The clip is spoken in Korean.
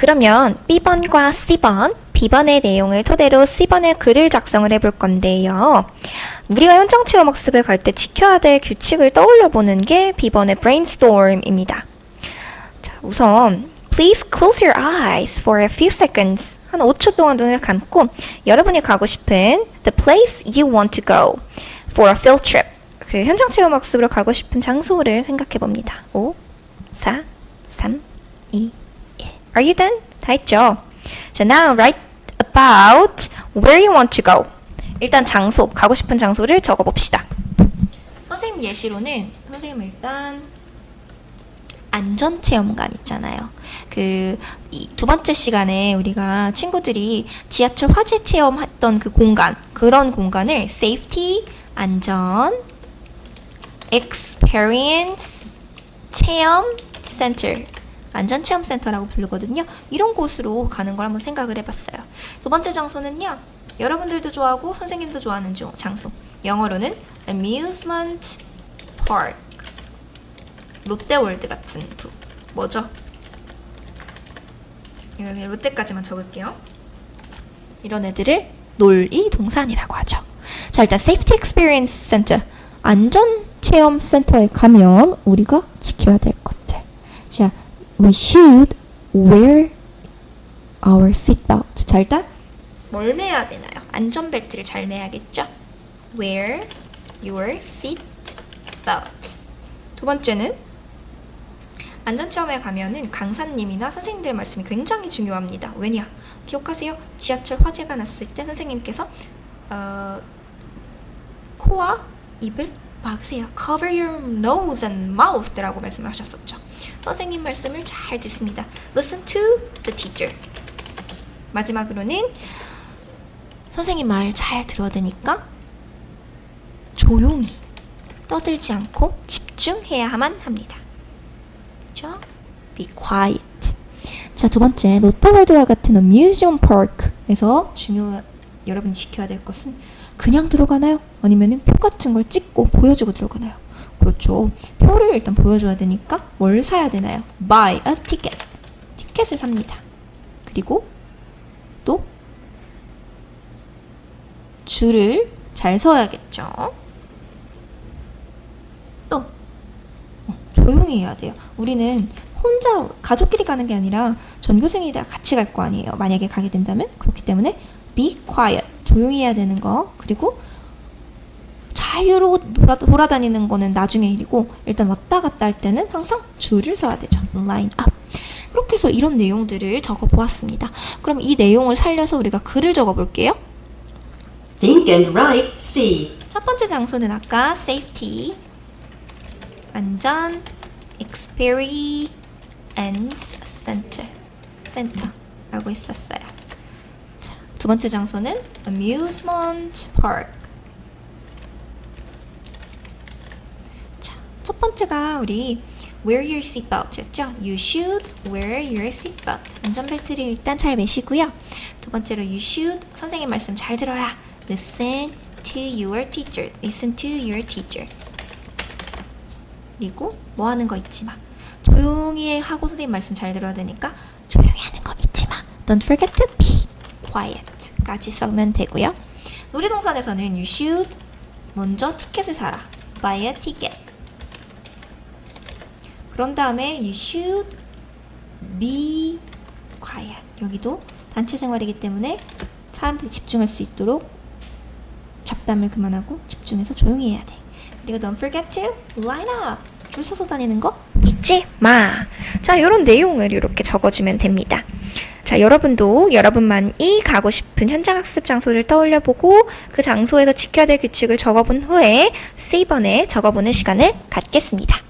그러면 B번과 C번, B번의 내용을 토대로 C번의 글을 작성을 해볼 건데요. 우리가 현장 체험 학습을 갈 때 지켜야 될 규칙을 떠올려 보는 게 B번의 brainstorm입니다. 자, 우선 Please close your eyes for a few seconds. 한 5초 동안 눈을 감고 여러분이 가고 싶은 the place you want to go for a field trip. 그 현장 체험 학습으로 가고 싶은 장소를 생각해 봅니다. 5, 4, 3, 2, 1. Are you done? 다 했죠? 자, now write about where you want to go. 일단 장소, 가고 싶은 장소를 적어 봅시다. 선생님 예시로는 선생님 일단 안전 체험관 있잖아요. 그 두 번째 시간에 우리가 친구들이 지하철 화재 체험했던 그 공간, 그런 공간을 safety, 안전, experience, 체험, center, 안전 체험 센터라고 부르거든요. 이런 곳으로 가는 걸 한번 생각을 해봤어요. 두 번째 장소는요. 여러분들도 좋아하고 선생님도 좋아하는 조- 장소. 영어로는 amusement park. 롯데월드 같은 부, 뭐죠? 그냥 롯데까지만 적을게요. 이런 애들을 놀이 동산이라고 하죠. 자, 일단 Safety Experience Center 안전 체험 센터에 가면 우리가 지켜야 될 것들. 자, we should wear our seatbelt. 자, 일단 뭘 매야 되나요? 안전벨트를 잘 매야겠죠? Wear your seat belt. 두 번째는 안전체험에 가면은 강사님이나 선생님들 말씀이 굉장히 중요합니다. 왜냐? 기억하세요? 지하철 화재가 났을 때 선생님께서 어, 코와 입을 막으세요. Cover your nose and mouth라고 말씀하셨었죠. 선생님 말씀을 잘 듣습니다. Listen to the teacher. 마지막으로는 선생님 말 잘 들어야 되니까 조용히 떠들지 않고 집중해야만 합니다. 그죠? Be quiet. 자, 두 번째, 롯데월드와 같은 amusement park에서 중요, 여러분이 지켜야 될 것은 그냥 들어가나요? 아니면 표 같은 걸 찍고 보여주고 들어가나요? 그렇죠. 표를 일단 보여줘야 되니까 뭘 사야 되나요? Buy a ticket. 티켓을 삽니다. 그리고 또 줄을 잘 서야겠죠. 또 어, 조용히 해야 돼요. 우리는 혼자 가족끼리 가는 게 아니라 전교생이 다 같이 갈 거 아니에요. 만약에 가게 된다면 그렇기 때문에 be quiet 조용히 해야 되는 거 그리고 자유로 돌아, 돌아다니는 거는 나중에 일이고 일단 왔다 갔다 할 때는 항상 줄을 서야 되죠. line up. 그렇게 해서 이런 내용들을 적어 보았습니다. 그럼 이 내용을 살려서 우리가 글을 적어 볼게요. Think and write C. 첫 번째 장소는 아까 safety, 안전, experience center, center라고 했었어요. 자, 두 번째 장소는 amusement park. 자, 첫 번째가 우리 wear your seatbelt였죠. You should wear your seatbelt. 안전벨트를 일단 잘 매시고요. 두 번째로 you should 선생님 말씀 잘 들어라. Listen to your teacher. Listen to your teacher. 그리고 뭐 하는 거 잊지 마. 조용히 하고 선생님 말씀 잘 들어야 되니까 조용히 하는 거 잊지 마. Don't forget to be quiet까지 써면 되고요. 놀이동산에서는 you should 먼저 티켓을 사라. Buy a ticket. 그런 다음에 you should be quiet. 여기도 단체 생활이기 때문에 사람들이 집중할 수 있도록 잡담을 그만하고 집중해서 조용히 해야 돼. 그리고 don't forget to line up. 줄 서서 다니는 거 잊지 마. 자, 이런 내용을 이렇게 적어주면 됩니다. 자, 여러분도 여러분만이 가고 싶은 현장 학습 장소를 떠올려 보고 그 장소에서 지켜야 될 규칙을 적어본 후에 C번에 적어보는 시간을 갖겠습니다.